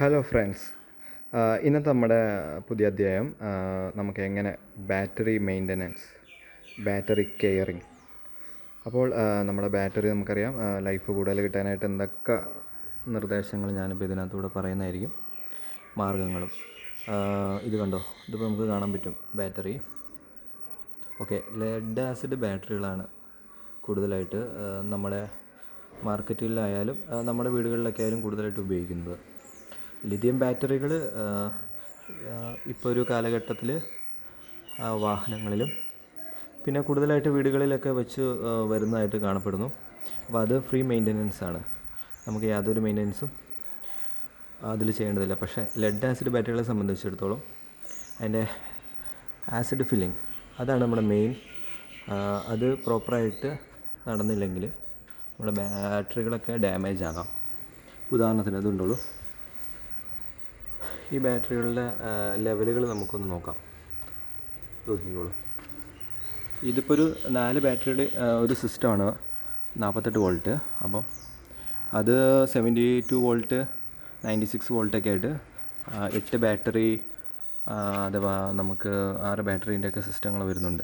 Hello friends ഇന്നത്തെ നമ്മുടെ പുതിയ അധ്യായം നമുക്ക് എങ്ങനെ ബാറ്ററി മെയിന്റനൻസ് ബാറ്ററി കെയറിങ് അപ്പോൾ നമ്മുടെ ബാറ്ററി നമുക്കറിയാം ലൈഫ് കൂടുതൽ കിട്ടാനായിട്ട് എന്തൊക്കെ നിർദ്ദേശങ്ങൾ ഞാനിപ്പോൾ ഇതിനകത്തൂടെ പറയുന്നതായിരിക്കും. മാർഗങ്ങളും. ഇത് കണ്ടോ? ഇതിപ്പോൾ നമുക്ക് കാണാൻ പറ്റും. ബാറ്ററി ഓക്കെ ലെഡ് ആസിഡ് ബാറ്ററികളാണ് കൂടുതലായിട്ട് നമ്മുടെ മാർക്കറ്റിലായാലും നമ്മുടെ വീടുകളിലൊക്കെ ആയാലും കൂടുതലായിട്ട് ഉപയോഗിക്കുന്നത്. ലിഥിയം ബാറ്ററികൾ ഇപ്പോൾ ഒരു കാലഘട്ടത്തിൽ വാഹനങ്ങളിലും പിന്നെ കൂടുതലായിട്ട് വീടുകളിലൊക്കെ വെച്ച് വരുന്നതായിട്ട് കാണപ്പെടുന്നു. അപ്പോൾ അത് ഫ്രീ മെയിന്റനൻസ് ആണ്. നമുക്ക് യാതൊരു മെയിന്റനൻസും അതിൽ ചെയ്യേണ്ടതില്ല. പക്ഷേ ലെഡ് ആസിഡ് ബാറ്ററികളെ സംബന്ധിച്ചിടത്തോളം അതിന്റെ ആസിഡ് ഫില്ലിങ് അതാണ് നമ്മുടെ മെയിൻ അത് പ്രോപ്പറായിട്ട് നടന്നില്ലെങ്കിൽ നമ്മുടെ ബാറ്ററികളൊക്കെ ഡാമേജ് ആകാം. ഉദാഹരണത്തിന് അതുണ്ടോളൂ ഈ ബാറ്ററികളുടെ ലെവലുകൾ നമുക്കൊന്ന് നോക്കാം. നോക്കിക്കോളൂ ഇതിപ്പോൾ ഒരു നാല് ബാറ്ററിയുടെ ഒരു സിസ്റ്റമാണ്. നാൽപ്പത്തെട്ട് വോൾട്ട്. അപ്പം അത് seventy two volt ninety six വോൾട്ടൊക്കെ ആയിട്ട് എട്ട് ബാറ്ററി അഥവാ നമുക്ക് ആറ് ബാറ്ററീന്റെയൊക്കെ സിസ്റ്റങ്ങൾ വരുന്നുണ്ട്.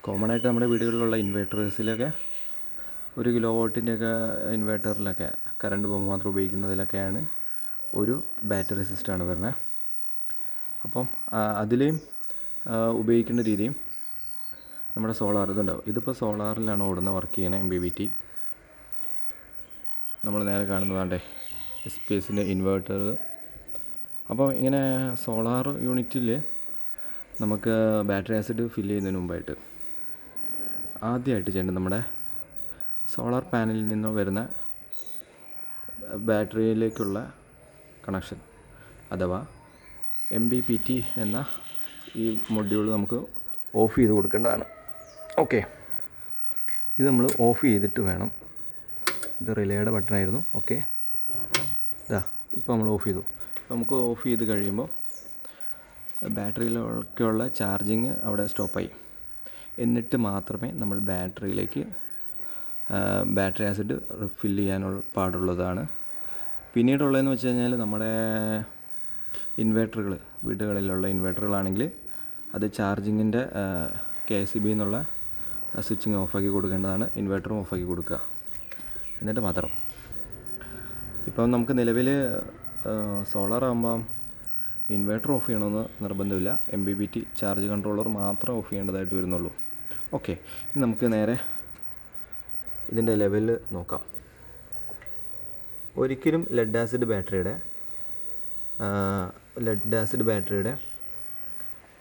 കോമൺ ആയിട്ട് നമ്മുടെ വീടുകളിലുള്ള ഇൻവേർട്ടേഴ്സിലൊക്കെ ഒരു കിലോ വോട്ടിന്റെയൊക്കെ ഇൻവേർട്ടറിലൊക്കെ കറണ്ട് പോകുമ്പോൾ മാത്രം ഉപയോഗിക്കുന്നതിലൊക്കെയാണ് ഒരു ബാറ്ററി സിസ്റ്റമാണ് വരുന്നത് അപ്പം അതിലെയും ഉപയോഗിക്കേണ്ട രീതിയും നമ്മുടെ സോളാർ ഇതുണ്ടാവും. ഇതിപ്പോൾ സോളാറിലാണ് ഓടുന്ന വർക്ക് ചെയ്യുന്നത് എം ബി വി ടി നമ്മൾ നേരെ കാണുന്നതാണ്ടേ എസ് പി എസിന്റെ ഇൻവേർട്ടർ അപ്പോൾ ഇങ്ങനെ സോളാർ യൂണിറ്റിൽ നമുക്ക് ബാറ്ററി ആസിഡ് ഫില്ല് ചെയ്യുന്നതിന് മുമ്പായിട്ട് ആദ്യമായിട്ട് ചെയ്യേണ്ടത് നമ്മുടെ സോളാർ പാനലിൽ നിന്ന് വരുന്ന ബാറ്ററിയിലേക്കുള്ള കണക്ഷൻ അഥവാ എം ബി പി ടി എന്ന ഈ മൊഡ്യൂൾ നമുക്ക് ഓഫ് ചെയ്ത് കൊടുക്കേണ്ടതാണ്. ഓക്കെ ഇത് നമ്മൾ ഓഫ് ചെയ്തിട്ട് വേണം. ഇത് റിലേയുടെ ബട്ടണായിരുന്നു ഓക്കെ ഇതാ ഇപ്പോൾ നമ്മൾ ഓഫ് ചെയ്തു. നമുക്ക് ഓഫ് ചെയ്ത് കഴിയുമ്പോൾ ബാറ്ററിയിലൊക്കെയുള്ള ചാർജിങ് അവിടെ സ്റ്റോപ്പായി എന്നിട്ട് മാത്രമേ നമ്മൾ ബാറ്ററിയിലേക്ക് ബാറ്ററി ആസിഡ് ഫില്ല് ചെയ്യാനുള്ള പാടുള്ളതാണ്. പിന്നീടുള്ളതെന്ന് വെച്ച് കഴിഞ്ഞാൽ നമ്മുടെ ഇൻവേർട്ടറുകൾ വീടുകളിലുള്ള ഇൻവേർട്ടറുകളാണെങ്കിൽ അത് ചാർജിങ്ങിന്റെ കെ സി ബി എന്നുള്ള സ്വിച്ചിങ് ഓഫാക്കി കൊടുക്കേണ്ടതാണ്. ഇൻവേർട്ടറും ഓഫാക്കി കൊടുക്കുക. എന്നിട്ട് മാത്രം. ഇപ്പം നമുക്ക് നിലവിൽ സോളാർ ആകുമ്പം ഇൻവേർട്ടർ ഓഫ് ചെയ്യണമെന്ന് നിർബന്ധമില്ല. M B B T charge controller മാത്രം ഓഫ് ചെയ്യേണ്ടതായിട്ട് വരുന്നുള്ളൂ. ഓക്കെ. നമുക്ക് നേരെ ഇതിന്റെ ലെവൽ നോക്കാം. ഒരിക്കലും ലെഡ് ആസിഡ് ബാറ്ററിയുടെ ലെഡ് ആസിഡ് ബാറ്ററിയുടെ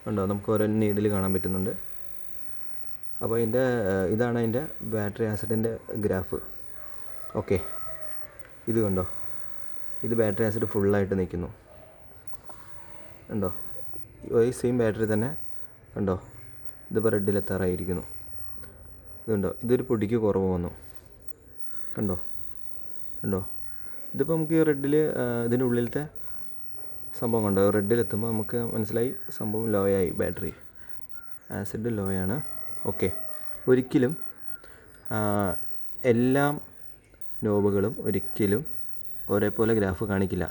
ഉണ്ടോ നമുക്ക് ഓരോ നീഡിൽ കാണാൻ പറ്റുന്നുണ്ട്. അപ്പോൾ ഇതിന്റെ ഇതാണ് അതിന്റെ ബാറ്ററി ആസിഡിന്റെ ഗ്രാഫ് ഓക്കെ ഇത് കണ്ടോ? ഇത് ബാറ്ററി ആസിഡ് ഫുള്ളായിട്ട് നിൽക്കുന്നു. ഉണ്ടോ ഈ സെയിം ബാറ്ററി തന്നെ കണ്ടോ? ഇതിപ്പോൾ റെഡിലെത്താറായിരിക്കുന്നു ഇതുണ്ടോ ഇതൊരു പൊടിക്ക് കുറവ് വന്നു. കണ്ടോ? കണ്ടോ? ഇതിപ്പോൾ നമുക്ക് ഈ റെഡിൽ ഇതിന്റെ ഉള്ളിലത്തെ സംഭവം കണ്ടോ? റെഡിലെത്തുമ്പോൾ നമുക്ക് മനസ്സിലായി സംഭവം ലോ ആയി ബാറ്ററി. ആസിഡ് ലോ ആണ് ഓക്കെ. ഒരിക്കലും എല്ലാ നോബുകളും ഒരിക്കലും ഒരേപോലെ ഗ്രാഫ് കാണിക്കില്ല.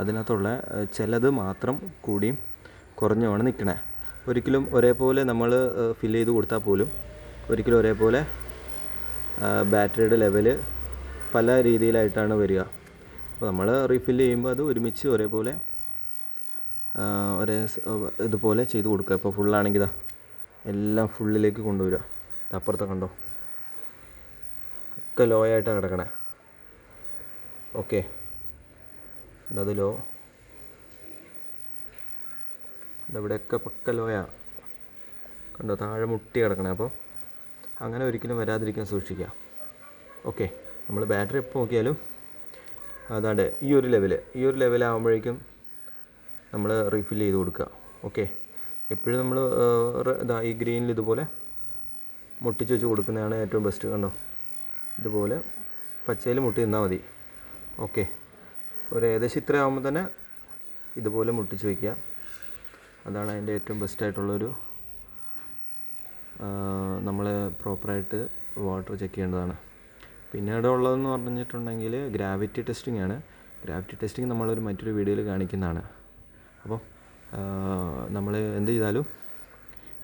അതിനകത്തുള്ള ചിലത് മാത്രം കൂടിയും കുറഞ്ഞുമാണ് നിൽക്കണേ ഒരിക്കലും ഒരേപോലെ നമ്മൾ ഫില്ല് ചെയ്ത് കൊടുത്താൽ പോലും ഒരിക്കലും ഒരേപോലെ ബാറ്ററിയുടെ ലെവൽ പല രീതിയിലായിട്ടാണ് വരിക. അപ്പോൾ നമ്മൾ റീഫില്ല് ചെയ്യുമ്പോൾ അത് ഒരുമിച്ച് ഒരേപോലെ ഒരേ ഇതുപോലെ ചെയ്ത് കൊടുക്കുക. ഇപ്പോൾ ഫുള്ളാണെങ്കിൽ ഇതാ എല്ലാം ഫുള്ളിലേക്ക് കൊണ്ടുവരിക. അപ്പുറത്തെ കണ്ടോ? ഒക്കെ ലോ ആയിട്ടാണ് കിടക്കണേ. ഓക്കെ അത് ലോ ഇവിടെയൊക്കെ പക്ക ലോയാ കണ്ടോ? താഴെ മുട്ടി കിടക്കണേ. അപ്പോൾ അങ്ങനെ ഒരിക്കലും വരാതിരിക്കാൻ സൂക്ഷിക്കുക. ഓക്കെ നമ്മൾ ബാറ്ററി എപ്പോൾ നോക്കിയാലും അതാണ്ട് ഈ ഒരു ലെവൽ ഈ ഒരു ലെവലാകുമ്പോഴേക്കും നമ്മൾ റീഫിൽ ചെയ്ത് കൊടുക്കുക. ഓക്കെ എപ്പോഴും നമ്മൾ ഇതാ ഈ ഗ്രീനിൽ ഇതുപോലെ മുട്ടിച്ച് വെച്ച് കൊടുക്കുന്നതാണ് ഏറ്റവും ബെസ്റ്റ് കണ്ടോ? ഇതുപോലെ പച്ചയിൽ മുട്ടി നിന്നാൽ മതി. ഓക്കെ ഒരു ഏകദേശം ഇത്ര ആകുമ്പോൾ തന്നെ ഇതുപോലെ മുട്ടിച്ച് വയ്ക്കുക അതാണ് അതിന്റെ ഏറ്റവും ബെസ്റ്റായിട്ടുള്ളൊരു നമ്മൾ പ്രോപ്പറായിട്ട് വാട്ടർ ചെക്ക് ചെയ്യേണ്ടതാണ്. പിന്നീട് ഉള്ളതെന്ന് പറഞ്ഞിട്ടുണ്ടെങ്കിൽ ഗ്രാവിറ്റി ടെസ്റ്റിംഗ് ആണ്. ഗ്രാവിറ്റി ടെസ്റ്റിംഗ് നമ്മളൊരു മറ്റൊരു വീഡിയോയിൽ കാണിക്കുന്നതാണ്. അപ്പോൾ നമ്മൾ എന്ത് ചെയ്താലും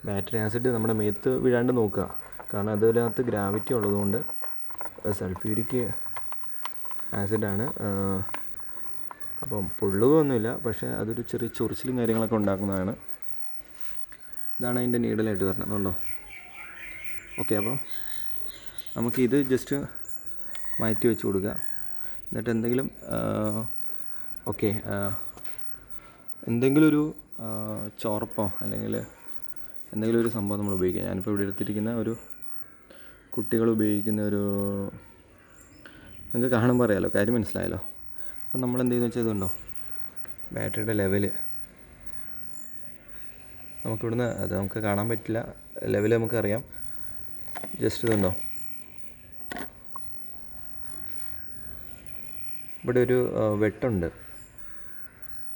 ബാറ്ററി ആസിഡ് നമ്മുടെ മേത്ത് വീഴാണ്ട് നോക്കുക. കാരണം അതിനകത്ത് ഗ്രാവിറ്റി ഉള്ളതുകൊണ്ട് സൾഫ്യൂരിക് ആസിഡാണ് അപ്പം പൊള്ളുകയൊന്നുമില്ല. പക്ഷേ അതൊരു ചെറിയ ചൊറിച്ചിലും കാര്യങ്ങളൊക്കെ ഉണ്ടാക്കുന്നതാണ്. ഇതാണ് അതിന്റെ നീഡലായിട്ട് വരുന്നത് അതുകൊണ്ടോ ഓക്കെ അപ്പം നമുക്കിത് ജസ്റ്റ് മാറ്റി വെച്ച് കൊടുക്കുക. എന്നിട്ട് എന്തെങ്കിലും ഓക്കെ എന്തെങ്കിലും ഒരു ചോർപ്പോ അല്ലെങ്കിൽ എന്തെങ്കിലും ഒരു സംഭവം നമ്മൾ ഉപയോഗിക്കുക. ഞാനിപ്പോൾ ഇവിടെ എടുത്തിരിക്കുന്ന ഒരു കുട്ടികൾ ഉപയോഗിക്കുന്ന ഒരു നിങ്ങൾക്ക് കാണുമ്പോൾ അറിയാലോ കാര്യം മനസ്സിലായല്ലോ. അപ്പം നമ്മൾ എന്ത് ചെയ്യുന്നത് വെച്ചാൽ ഇതുണ്ടോ? ബാറ്ററിയുടെ ലെവൽ. നമുക്കിവിടുന്ന് അത് നമുക്ക് കാണാൻ പറ്റില്ല. ലെവൽ നമുക്കറിയാം ജസ്റ്റ് ഇതുണ്ടോ? ഇവിടെ ഒരു വെട്ടുണ്ട്.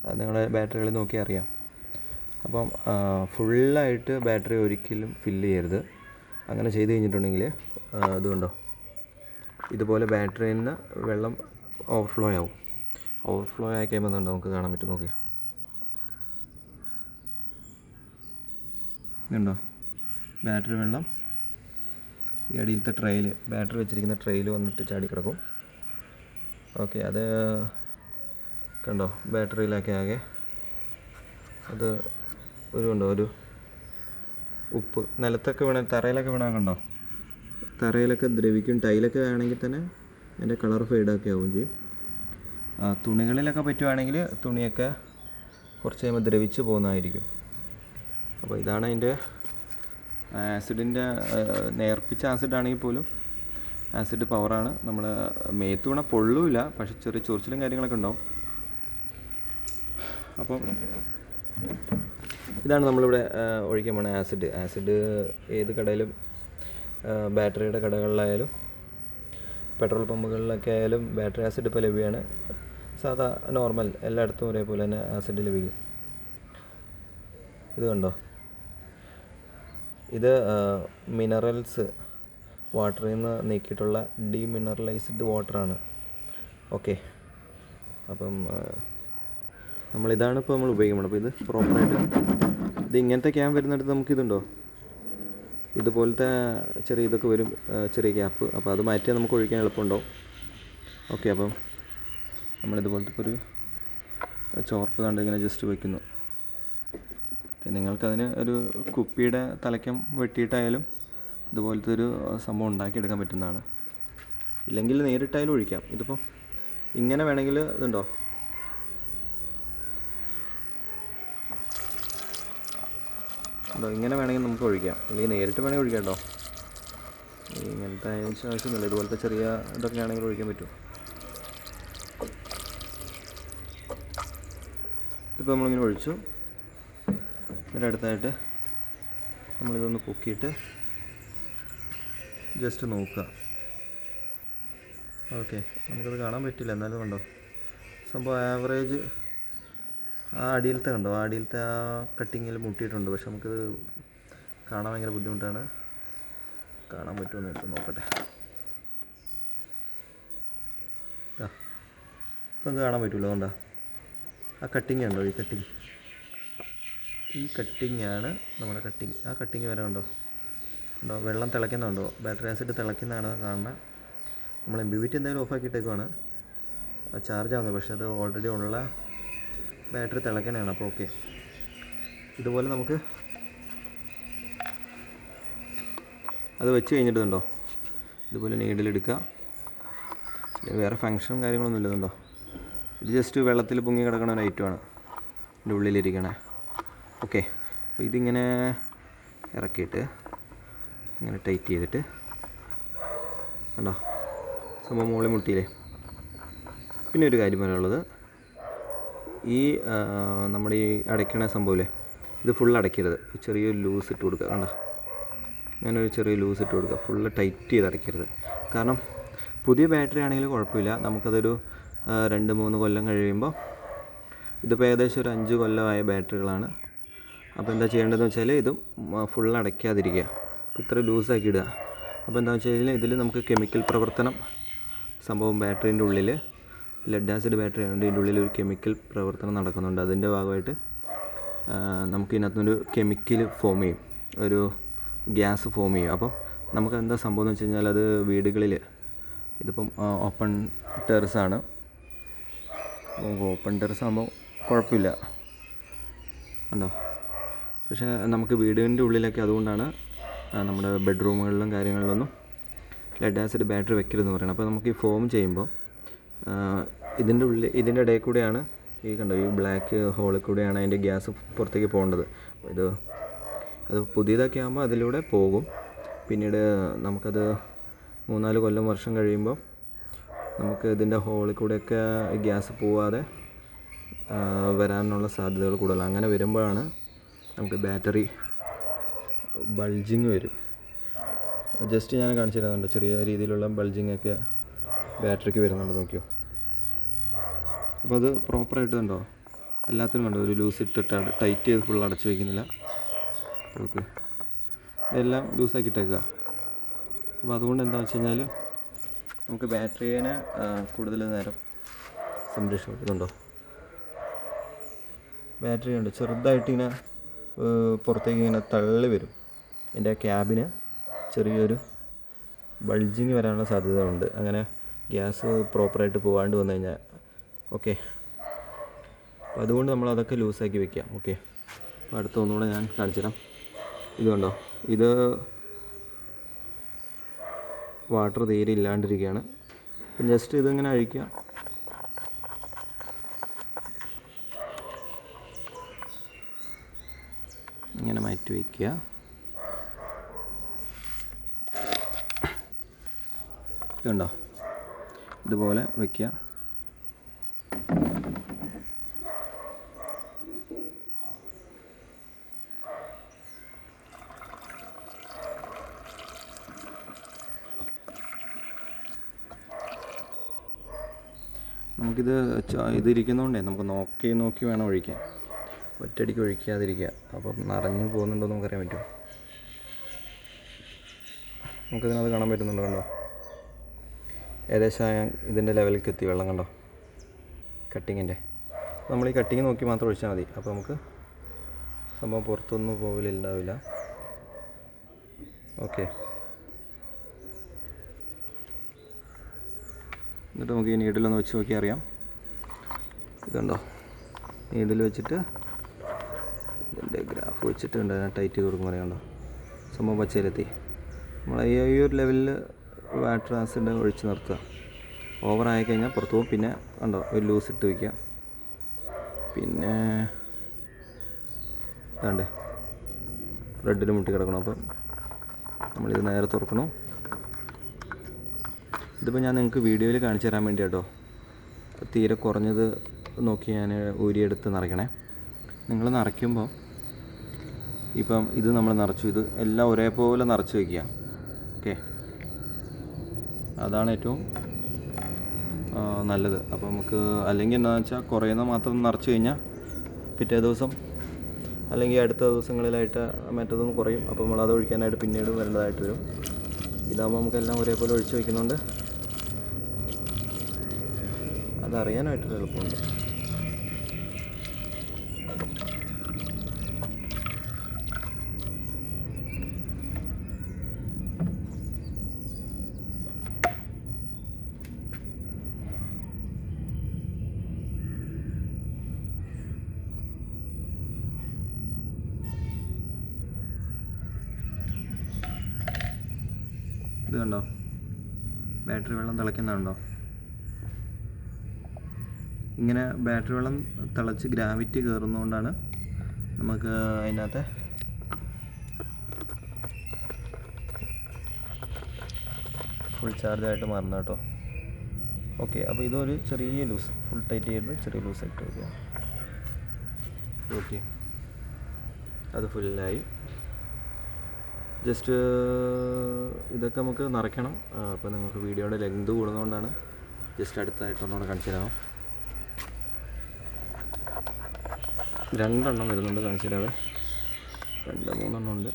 അത് നിങ്ങളുടെ ബാറ്ററികളിൽ നോക്കി അറിയാം. അപ്പം ഫുള്ളായിട്ട് ബാറ്ററി ഒരിക്കലും ഫില്ല് ചെയ്യരുത്. അങ്ങനെ ചെയ്ത് കഴിഞ്ഞിട്ടുണ്ടെങ്കിൽ അതുകൊണ്ടോ ഇതുപോലെ ബാറ്ററിയിൽ നിന്ന് വെള്ളം ഓവർഫ്ലോ ആവും ഓവർഫ്ലോ ആയി കഴിയുമ്പോൾ നമുക്ക് കാണാൻ പറ്റും. നോക്കി ഇതുണ്ടോ ബാറ്ററി വെള്ളം ഈ അടിയിലത്തെ ട്രെയിൽ ബാറ്ററി വെച്ചിരിക്കുന്ന ട്രെയിൽ വന്നിട്ട് ചാടി കിടക്കും ഓക്കെ അത് കണ്ടോ? ബാറ്ററിയിലൊക്കെ ആകെ അത് ഒരു കണ്ടോ? ഒരു ഉപ്പ്. നിലത്തൊക്കെ വീണ തറയിലൊക്കെ വീണാൽ കണ്ടോ? തറയിലൊക്കെ ദ്രവിക്കും. ടൈലൊക്കെ ആണെങ്കിൽ തന്നെ അതിന്റെ കളർ ഫെയ്ഡൊക്കെ ആവുകയും ചെയ്യും. തുണികളിലൊക്കെ പറ്റുവാണെങ്കിൽ തുണിയൊക്കെ കുറച്ച് കഴിയുമ്പോൾ ദ്രവിച്ച് പോകുന്നതായിരിക്കും. അപ്പോൾ ഇതാണ് അതിന്റെ ആസിഡിന്റെ നേർപ്പിച്ച ആസിഡാണെങ്കിൽ പോലും ആസിഡ് പവറാണ്. നമ്മൾ മേത്ത് വീണ പൊള്ളൂല പക്ഷെ ചെറിയ ചൊറിച്ചിലും കാര്യങ്ങളൊക്കെ ഉണ്ടാവും. അപ്പം ഇതാണ് നമ്മളിവിടെ ഒഴിക്കാൻ പോണ ആസിഡ്. ആസിഡ് ഏത് കടയിലും ബാറ്ററിയുടെ കടകളിലായാലും പെട്രോൾ പമ്പുകളിലൊക്കെ ആയാലും ബാറ്ററി ആസിഡ് ഇപ്പോൾ ലഭ്യമാണ്. സാധാ നോർമൽ എല്ലായിടത്തും ഒരേപോലെ തന്നെ ആസിഡ് ലഭിക്കും. ഇത് കണ്ടോ? ഇത് മിനറൽസ് വാട്ടറിൽ നിന്ന് നീക്കിയിട്ടുള്ള ഡീമിനറലൈസ്ഡ് വാട്ടറാണ് ഓക്കെ അപ്പം നമ്മളിതാണ് ഇപ്പോൾ നമ്മൾ ഉപയോഗിക്കുന്നത്. അപ്പോൾ ഇത് പ്രോപ്പറായിട്ട് ഇത് ഇങ്ങനത്തെ ക്യാമ്പ് വരുന്നിടത്ത് നമുക്കിതുണ്ടോ ഇതുപോലത്തെ ചെറിയ ഇതൊക്കെ വരും ചെറിയ ക്യാപ്പ് അപ്പോൾ അത് മാറ്റിയാൽ നമുക്ക് ഒഴിക്കാൻ എളുപ്പമുണ്ടോ? ഓക്കെ അപ്പം നമ്മളിതുപോലത്തെ ഒരു ചോർപ്പ് കണ്ട് ഇങ്ങനെ ജസ്റ്റ് വയ്ക്കുന്നു നിങ്ങൾക്കതിന് ഒരു കുപ്പിയുടെ തലയ്ക്കം വെട്ടിയിട്ടായാലും ഇതുപോലത്തെ ഒരു സംഭവം ഉണ്ടാക്കിയെടുക്കാൻ പറ്റുന്നതാണ്. ഇല്ലെങ്കിൽ നേരിട്ടായാലും ഒഴിക്കാം. ഇതിപ്പോൾ ഇങ്ങനെ വേണമെങ്കിൽ ഇതുണ്ടോ? ഉണ്ടോ ഇങ്ങനെ വേണമെങ്കിൽ നമുക്ക് ഒഴിക്കാം. അല്ലെങ്കിൽ നേരിട്ട് വേണമെങ്കിൽ ഒഴിക്കാം കേട്ടോ. ഇങ്ങനത്തെ ആവശ്യം- ആവശ്യമൊന്നുമില്ല. ഇതുപോലത്തെ ചെറിയ ഇതൊക്കെ ആണെങ്കിൽ ഒഴിക്കാൻ പറ്റും. ഇതിപ്പോൾ നമ്മളിങ്ങനെ ഒഴിച്ചു. ഇതിന്റെ അടുത്തായിട്ട് നമ്മളിതൊന്ന് പൊക്കിയിട്ട് ജസ്റ്റ് നോക്കുക. ഓക്കെ നമുക്കത് കാണാൻ പറ്റില്ല. എന്നാലും കണ്ടോ? സംഭവം ആവറേജ് ആ അടിയിലത്തെ കണ്ടോ? ആ അടിയിലത്തെ ആ കട്ടിങ്ങിൽ മുട്ടിയിട്ടുണ്ട്. പക്ഷെ നമുക്കത് കാണാൻ ഭയങ്കര ബുദ്ധിമുട്ടാണ്. കാണാൻ പറ്റുമോ എന്ന് എടുത്ത് നോക്കട്ടെ. ഇപ്പം കാണാൻ പറ്റുമല്ലോ അതുകൊണ്ടാ ആ കട്ടിങ് ഉണ്ടോ ഈ കട്ടിങ് ഈ കട്ടിങ്ങാണ് നമ്മുടെ കട്ടിങ് ആ കട്ടിങ് വരെ ഉണ്ടോ ഉണ്ടോ? വെള്ളം തിളയ്ക്കുന്നുണ്ടോ? ബാറ്ററി ആസിഡ് തിളയ്ക്കുന്നതാണ് കാണുന്നത് നമ്മൾ എം ബി വിറ്റ് എന്തായാലും ഓഫാക്കിയിട്ടേക്കുവാണ് ചാർജ് ആവുന്നത് പക്ഷേ അത് ഓൾറെഡി ഉള്ള ബാറ്ററി തിളയ്ക്കണതാണ്. അപ്പോൾ ഓക്കെ ഇതുപോലെ നമുക്ക് അത് വെച്ച് കഴിഞ്ഞിട്ടുണ്ടോ ഇതുപോലെ നീഡിലെടുക്കുക വേറെ ഫങ്ഷൻ കാര്യങ്ങളൊന്നും ഇല്ലതുണ്ടോ ഇത് ജസ്റ്റ് വെള്ളത്തിൽ പൊങ്ങി കിടക്കുന്ന ഒരു ഐറ്റമാണ് ഇതിന്റെ ഉള്ളിലിരിക്കണേ. ഓക്കെ അപ്പോൾ ഇതിങ്ങനെ ഇറക്കിയിട്ട് ഇങ്ങനെ ടൈറ്റ് ചെയ്തിട്ട് കണ്ടോ? സംഭവം മുകളിൽ മുട്ടിയില്ലേ? പിന്നെ ഒരു കാര്യം പറയാനുള്ളത്. ഈ നമ്മുടെ ഈ അടയ്ക്കണ സംഭവമില്ലേ? ഇത് ഫുൾ അടയ്ക്കരുത്. ചെറിയൊരു ലൂസ് ഇട്ട് കൊടുക്കുക. കണ്ടോ? ഒരു ചെറിയ ലൂസ് ഇട്ട് കൊടുക്കുക. ഫുള്ള് ടൈറ്റ് ചെയ്ത് അടയ്ക്കരുത്. കാരണം പുതിയ ബാറ്ററി ആണെങ്കിൽ കുഴപ്പമില്ല. നമുക്കതൊരു രണ്ട് മൂന്ന് കൊല്ലം കഴിയുമ്പോൾ ഇതിപ്പോൾ ഏകദേശം ഒരു അഞ്ച് കൊല്ലമായ ബാറ്ററികളാണ് അപ്പോൾ എന്താ ചെയ്യേണ്ടതെന്ന് വെച്ചാൽ ഇത് ഫുൾ അടയ്ക്കാതിരിക്കുക. ഇത്ര ലൂസാക്കി ഇടുക. അപ്പോൾ എന്താണെന്ന് വെച്ച് കഴിഞ്ഞാൽ ഇതിൽ നമുക്ക് കെമിക്കൽ പ്രവർത്തനം സംഭവം ബാറ്ററീന്റെ ഉള്ളിൽ ലെഡ് ആസിഡ് ബാറ്ററി ആയതുകൊണ്ട് ഇതിന്റെ ഉള്ളിൽ ഒരു കെമിക്കൽ പ്രവർത്തനം നടക്കുന്നുണ്ട്. അതിന്റെ ഭാഗമായിട്ട് നമുക്ക് ഇതിനകത്തുനിന്നൊരു കെമിക്കൽ ഫോം ചെയ്യും. ഒരു ഗ്യാസ് ഫോം ചെയ്യും. അപ്പം നമുക്ക് എന്താ സംഭവം എന്ന് വെച്ച് കഴിഞ്ഞാൽ അത് വീടുകളിൽ ഇതിപ്പം ഓപ്പൺ ടെറസാണ് ഓപ്പൺ ടെറസ് ആകുമ്പോൾ കുഴപ്പമില്ല. ഉണ്ടോ പക്ഷേ നമുക്ക് വീടിന്റെ ഉള്ളിലൊക്കെ അതുകൊണ്ടാണ് നമ്മുടെ ബെഡ്റൂമുകളിലും കാര്യങ്ങളിലൊന്നും ലെഡ് ആസിഡ് ബാറ്ററി വെക്കരുതെന്ന് പറയുന്നത് അപ്പോൾ നമുക്ക് ഈ ഫോം ചെയ്യുമ്പോൾ ഇതിന്റെ ഉള്ളിൽ ഇതിന്റെ ഇടയിൽ കൂടെയാണ് ഈ കണ്ടോ ഈ ബ്ലാക്ക് ഹോളിൽ കൂടെയാണ് അതിന്റെ ഗ്യാസ് പുറത്തേക്ക് പോകേണ്ടത്. ഇത് അത് പുതിയതൊക്കെ ആകുമ്പോൾ അതിലൂടെ പോകും. പിന്നീട് നമുക്കത് മൂന്നാൽ കൊല്ലം വർഷം കഴിയുമ്പോൾ നമുക്ക് ഇതിന്റെ ഹോളിൽ കൂടെയൊക്കെ ഗ്യാസ് പോവാതെ വരാനുള്ള സാധ്യതകൾ കൂടുതലാണ്. അങ്ങനെ വരുമ്പോഴാണ് നമുക്ക് ബാറ്ററി ബൾജിങ് വരും. ജസ്റ്റ് ഞാൻ കാണിച്ചു തരുന്നുണ്ട് ചെറിയ രീതിയിലുള്ള ബൾജിങ് ഒക്കെ ബാറ്ററിക്ക് വരുന്നുണ്ട്. നോക്കിയോ? അപ്പോൾ അത് പ്രോപ്പറായിട്ട് കണ്ടോ? എല്ലാത്തിനും കണ്ടോ? ഒരു ലൂസ് ഇട്ടിട്ട് ടൈറ്റ് ചെയ്ത് ഫുൾ അടച്ചു വയ്ക്കുന്നില്ല ഓക്കെ ഇതെല്ലാം ലൂസാക്കി ഇട്ടേക്കുക അപ്പോൾ അതുകൊണ്ട് എന്താ വെച്ച് കഴിഞ്ഞാൽ നമുക്ക് ബാറ്ററിയെ കൂടുതൽ നേരം സംരക്ഷിക്കുന്നുണ്ടോ ബാറ്ററി ഉണ്ട്. ചെറുതായിട്ട് ഇങ്ങനെ പുറത്തേക്ക് ഇങ്ങനെ തള്ളി വരും. എന്റെ ക്യാബിന് ചെറിയൊരു ബൾജിങ് വരാനുള്ള സാധ്യത ഉണ്ട് അങ്ങനെ ഗ്യാസ് പ്രോപ്പറായിട്ട് പോകാണ്ട് വന്നു കഴിഞ്ഞാൽ ഓക്കെ. അപ്പോൾ അതുകൊണ്ട് നമ്മൾ അതൊക്കെ ലൂസാക്കി വെക്കാം. ഓക്കെ. അപ്പോൾ അടുത്ത ഒന്നുകൂടെ ഞാൻ കാണിച്ചു തരാം. ഇത് വാട്ടർ തീരെ ഇല്ലാണ്ടിരിക്കുകയാണ്. ജസ്റ്റ് ഇതിങ്ങനെ അഴിക്കുക. ഇങ്ങനെ മാറ്റി വയ്ക്കുക. ഇതുണ്ടോ? ഇതുപോലെ വയ്ക്കുക നമുക്കിത് ഇതിരിക്കുന്നതുകൊണ്ടേ നമുക്ക് നോക്കി നോക്കി വേണം ഒഴിക്കാൻ. ഒറ്റയടിക്ക് ഒഴിക്കാതിരിക്കുക. അപ്പം നിറഞ്ഞു പോകുന്നുണ്ടോ നമുക്കറിയാൻ പറ്റും. നമുക്കിതിനകത്ത് കാണാൻ പറ്റുന്നുണ്ടോ കണ്ടോ? ഏകദേശം ഇതിന്റെ ലെവലിലേക്ക് എത്തി. വെള്ളം കണ്ടോ? കട്ടിങ്ങിന്റെ നമ്മൾ ഈ കട്ടിങ് നോക്കി മാത്രം ഒഴിച്ചാൽ മതി. അപ്പോൾ നമുക്ക് സംഭവം പുറത്തൊന്നും പോകലുണ്ടാവില്ല ഓക്കെ എന്നിട്ട് നമുക്ക് ഈ നീഡിലൊന്ന് വെച്ച് നോക്കി അറിയാം. ഇതുണ്ടോ നീഡിൽ വെച്ചിട്ട് ഇതിന്റെ ഗ്രാഫ് വെച്ചിട്ട് ഉണ്ട് ടൈറ്റ് ചെയ്ത് കൊടുക്കുമ്പോൾ കണ്ടോ? സംഭവം പച്ചയിലെത്തി. നമ്മൾ ഈ ഒരു ലെവലിൽ വാട്ടർ ആസിഡ് ഒഴിച്ച് നിർത്തുക. ഓവർ ആയി കഴിഞ്ഞാൽ പുറത്തു പോകും. പിന്നെ കണ്ടോ ഒരു ലൂസ് ഇട്ട് വയ്ക്കുക പിന്നെ വേണ്ടേ റെഡിൽ മുട്ടി കിടക്കണം. അപ്പം നമ്മളിത് നേരെ തുറക്കണം ഇതിപ്പോൾ ഞാൻ നിങ്ങൾക്ക് വീഡിയോയിൽ കാണിച്ചു തരാൻ വേണ്ടി കേട്ടോ തീരെ കുറഞ്ഞത് നോക്കി ഞാൻ ഊരിയെടുത്ത് നിറയ്ക്കണേ. നിങ്ങൾ നിറയ്ക്കുമ്പോൾ ഇപ്പം ഇത് നമ്മൾ നിറച്ചു. ഇത് എല്ലാം ഒരേപോലെ നിറച്ച് വയ്ക്കുക ഓക്കെ? അതാണ് ഏറ്റവും നല്ലത്. അപ്പോൾ നമുക്ക് അല്ലെങ്കിൽ എന്താണെന്ന് വെച്ചാൽ കുറയുന്ന മാത്രം നിറച്ച് കഴിഞ്ഞാൽ പിറ്റേ ദിവസം അല്ലെങ്കിൽ അടുത്ത ദിവസങ്ങളിലായിട്ട് മറ്റതൊന്നും കുറയും. അപ്പോൾ നമ്മൾ അത് ഒഴിക്കാനായിട്ട് പിന്നീട് വരേണ്ടതായിട്ട് വരും. ഇതാകുമ്പോൾ നമുക്കെല്ലാം ഒരേപോലെ ഒഴിച്ച് വയ്ക്കുന്നുണ്ട് അതറിയാനായിട്ട് എളുപ്പമുണ്ട്. ഇത് കണ്ടോ ബാറ്ററി വെള്ളം തിളയ്ക്കുന്നുണ്ടോ ഇങ്ങനെ ബാറ്ററി വെള്ളം തിളച്ച് ഗ്രാവിറ്റി കയറുന്നതുകൊണ്ടാണ് നമുക്ക് അതിനകത്ത് ഫുൾ ചാർജായിട്ട് മാറുന്നത് കേട്ടോ. ഓക്കെ അപ്പോൾ ഇതൊരു ചെറിയ ലൂസ് ഫുൾ ടൈറ്റ് ചെയ്ത് ചെറിയ ലൂസ് ആയിട്ട് വയ്ക്കുക. ഓക്കെ അത് ഫുള്ളായി ജസ്റ്റ് ഇതൊക്കെ നമുക്ക് നിറയ്ക്കണം അപ്പോൾ നിങ്ങൾക്ക് വീഡിയോയുടെ ലെങ്ത് കൂടുന്നതുകൊണ്ടാണ് ജസ്റ്റ് അടുത്തായിട്ട് ഒന്നുകൂടെ കാണിച്ചു തരാം. രണ്ടെണ്ണം വരുന്നുണ്ട് കാണിച്ചു രണ്ട് മൂന്നെണ്ണം ഉണ്ട്.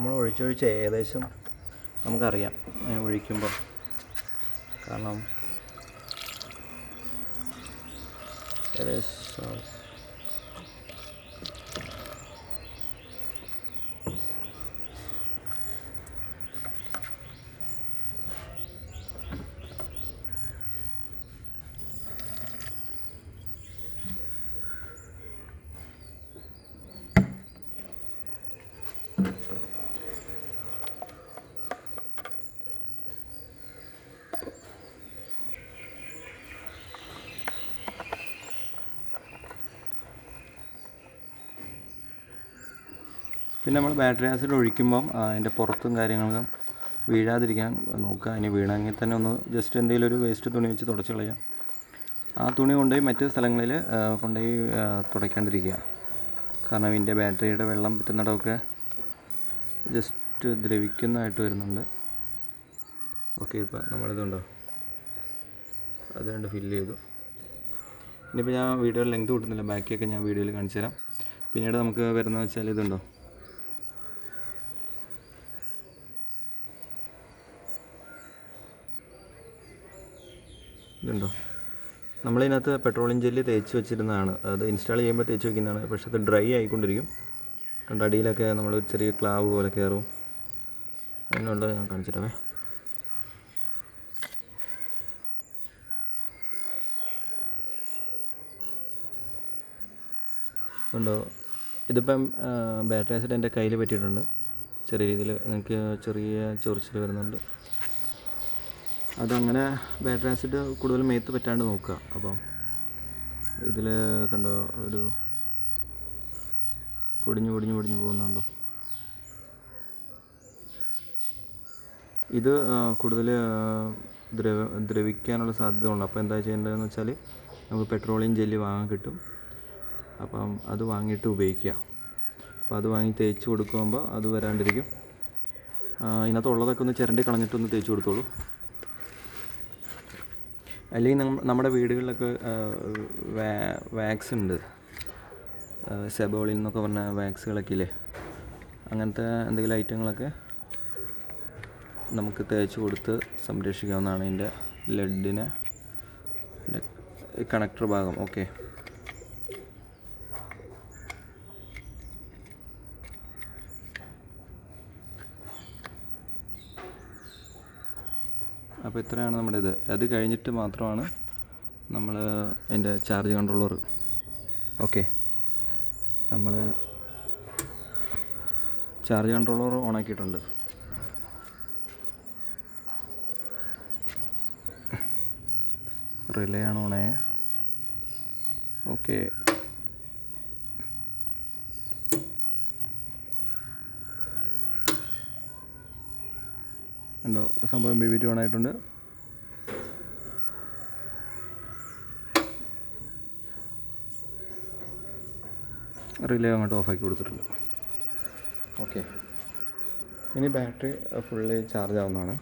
നമ്മൾ ഒഴിച്ചൊഴിച്ച് ഏകദേശം നമുക്കറിയാം ഒഴിക്കുമ്പോൾ കാരണം ഏകദേശം പിന്നെ നമ്മൾ ബാറ്ററി ആസിഡ് ഒഴിക്കുമ്പം അതിന്റെ പുറത്തും കാര്യങ്ങളും വീഴാതിരിക്കാൻ നോക്കുക. ഇനി വീണെങ്കിൽ തന്നെ ഒന്ന് ജസ്റ്റ് എന്തെങ്കിലും ഒരു വേസ്റ്റ് തുണി വെച്ച് തുടച്ച് കളയാം ആ തുണി കൊണ്ടുപോയി മറ്റ് സ്ഥലങ്ങളിൽ കൊണ്ടുപോയി തുടയ്ക്കാണ്ടിരിക്കുക. കാരണം ഇതിന്റെ ബാറ്ററിയുടെ വെള്ളം പറ്റുന്നിടമൊക്കെ ജസ്റ്റ് ദ്രവിക്കുന്നതായിട്ട് വരുന്നുണ്ട്. ഓക്കെ ഇപ്പം നമ്മളിതുണ്ടോ അത് രണ്ട് ഫില്ല് ചെയ്തു. ഇനിയിപ്പോൾ ഞാൻ വീഡിയോ ലെങ്ത് കൂട്ടുന്നില്ല. ബാക്കിയൊക്കെ ഞാൻ വീഡിയോയിൽ കാണിച്ചു തരാം പിന്നീട് നമുക്ക് വരുന്നത് വെച്ചാൽ ഇതുണ്ടോ? ഇതുണ്ടോ നമ്മളിതിനകത്ത് പെട്രോളിയം ജെല്ല് തേച്ച് വെച്ചിരുന്നതാണ്. അത് ഇൻസ്റ്റാൾ ചെയ്യുമ്പോൾ തേച്ച് വെക്കുന്നതാണ്. പക്ഷെ അത് ഡ്രൈ ആയിക്കൊണ്ടിരിക്കും. കണ്ട അടിയിലൊക്കെ നമ്മൾ ഒരു ചെറിയ ക്ലാവ് പോലെ കയറും അതിനുള്ളത് ഞാൻ കാണിച്ചിട്ടേ ഉണ്ടോ? ഇതിപ്പം ബാറ്ററി ആസിഡ് എന്റെ കയ്യിൽ പറ്റിയിട്ടുണ്ട്. ചെറിയ രീതിയിൽ നിങ്ങൾക്ക് ചെറിയ ചൊറിച്ചിൽ വരുന്നുണ്ട്. അതങ്ങനെ ബാറ്ററി ആസിഡ് കൂടുതൽ മേത്ത് പറ്റാണ്ട് നോക്കുക. അപ്പം ഇതിൽ കണ്ടോ ഒരു പൊടിഞ്ഞു പൊടിഞ്ഞു പൊടിഞ്ഞു പോകുന്നുണ്ടോ? ഇത് കൂടുതൽ ദ്രവ ദ്രവിക്കാനുള്ള സാധ്യത ഉണ്ട് അപ്പോൾ എന്താ ചെയ്യേണ്ടതെന്ന് വെച്ചാൽ നമുക്ക് പെട്രോളിയം ജെല്ലി വാങ്ങാൻ കിട്ടും. അപ്പം അത് വാങ്ങിയിട്ട് ഉപയോഗിക്കുക. അപ്പോൾ അത് വാങ്ങി തേച്ച് കൊടുക്കുമ്പോൾ അത് വരാണ്ടിരിക്കും. ഇതിനകത്തുള്ളതൊക്കെ ഒന്ന് ചിരണ്ടി കളഞ്ഞിട്ടൊന്ന് തേച്ച് കൊടുത്തോളൂ. അല്ലെങ്കിൽ നമ്മ- നമ്മുടെ വീടുകളിലൊക്കെ വാക്സ് ഉണ്ട്. സെബോളിൻ എന്നൊക്കെ പറഞ്ഞ വാക്സുകളൊക്കെ ഇല്ലേ? അങ്ങനത്തെ എന്തെങ്കിലും ഐറ്റങ്ങളൊക്കെ നമുക്ക് തേച്ച് കൊടുത്ത് സംരക്ഷിക്കാവുന്നതാണ് ഇതിന്റെ ലെഡിനെ കണക്ടർ ഭാഗം. ഓക്കെ. അപ്പോൾ ഇത്രയാണ് നമ്മുടെ ഇത്. അത് കഴിഞ്ഞിട്ട് മാത്രമാണ് നമ്മൾ അതിന്റെ ചാർജ് കൺട്രോളർ ഓക്കെ നമ്മൾ ചാർജ് കൺട്രോളർ ഓണാക്കിയിട്ടുണ്ട് റിലേ ആണ് ഓണേ ഓക്കെ ഉണ്ടോ? സംഭവം ബി ബി ടി ഓൺ ആയിട്ടുണ്ട്. റിലേ അങ്ങോട്ട് ഓഫാക്കി കൊടുത്തിട്ടുണ്ട്. ഓക്കെ ഇനി ബാറ്ററി ഫുള്ളി ചാർജ് ആവുന്നതാണ്.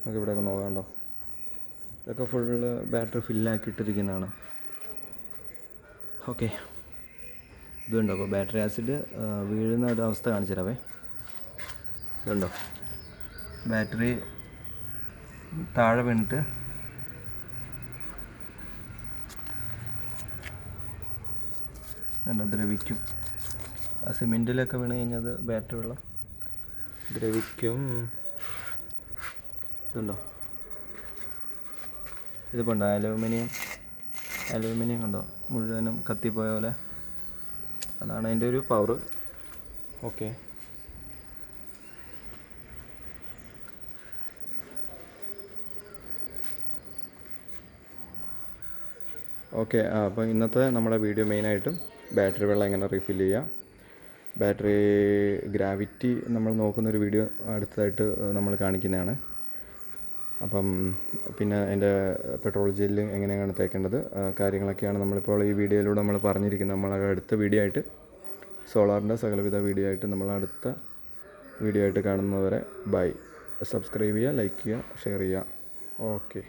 നമുക്ക് ഇവിടെയൊക്കെ നോക്കാണ്ടോ ഇതൊക്കെ ഫുള്ള് ബാറ്ററി ഫില്ലാക്കി ഇട്ടിരിക്കുന്നതാണ് ഓക്കെ ഇതുണ്ടോ? അപ്പോൾ ബാറ്ററി ആസിഡ് വീഴുന്ന ഒരു അവസ്ഥ കാണിച്ചു തരാവേ ഇതുണ്ടോ? ബാറ്ററി താഴെ വീണിട്ട് ദ്രവിക്കും. ആ സിമെന്റിലൊക്കെ വീണ് കഴിഞ്ഞാൽ അത് ബാറ്ററി വെള്ളം ദ്രവിക്കും. ഇതുണ്ടോ? ഇതിപ്പോൾ ഉണ്ടോ? അലൂമിനിയം. അലൂമിനിയം കണ്ടോ? മുഴുവനും കത്തിപ്പോയ പോലെ. അതാണ് അതിന്റെ ഒരു പവർ ഓക്കെ ഓക്കെ അപ്പോൾ ഇന്നത്തെ നമ്മുടെ വീഡിയോ മെയിനായിട്ടും ബാറ്ററി വെള്ളം എങ്ങനെ റീഫിൽ ചെയ്യാം. ബാറ്ററി ഗ്രാവിറ്റി നമ്മൾ നോക്കുന്നൊരു വീഡിയോ അടുത്തതായിട്ട് നമ്മൾ കാണിക്കുന്നതാണ്. അപ്പം പിന്നെ അതിന്റെ പെട്രോൾ ജെല്ല് എങ്ങനെയാണ് തേക്കേണ്ടത് കാര്യങ്ങളൊക്കെയാണ് നമ്മളിപ്പോൾ ഈ വീഡിയോയിലൂടെ നമ്മൾ പറഞ്ഞിരിക്കുന്നത്. നമ്മൾ അടുത്ത വീഡിയോ ആയിട്ട് സോളാറിന്റെ സകലവിധ വീഡിയോ ആയിട്ട് നമ്മൾ അടുത്ത വീഡിയോ ആയിട്ട് കാണുന്നവരെ ബൈ. സബ്സ്ക്രൈബ് ചെയ്യുക ലൈക്ക് ചെയ്യുക ഷെയർ ചെയ്യുക. ഓക്കെ.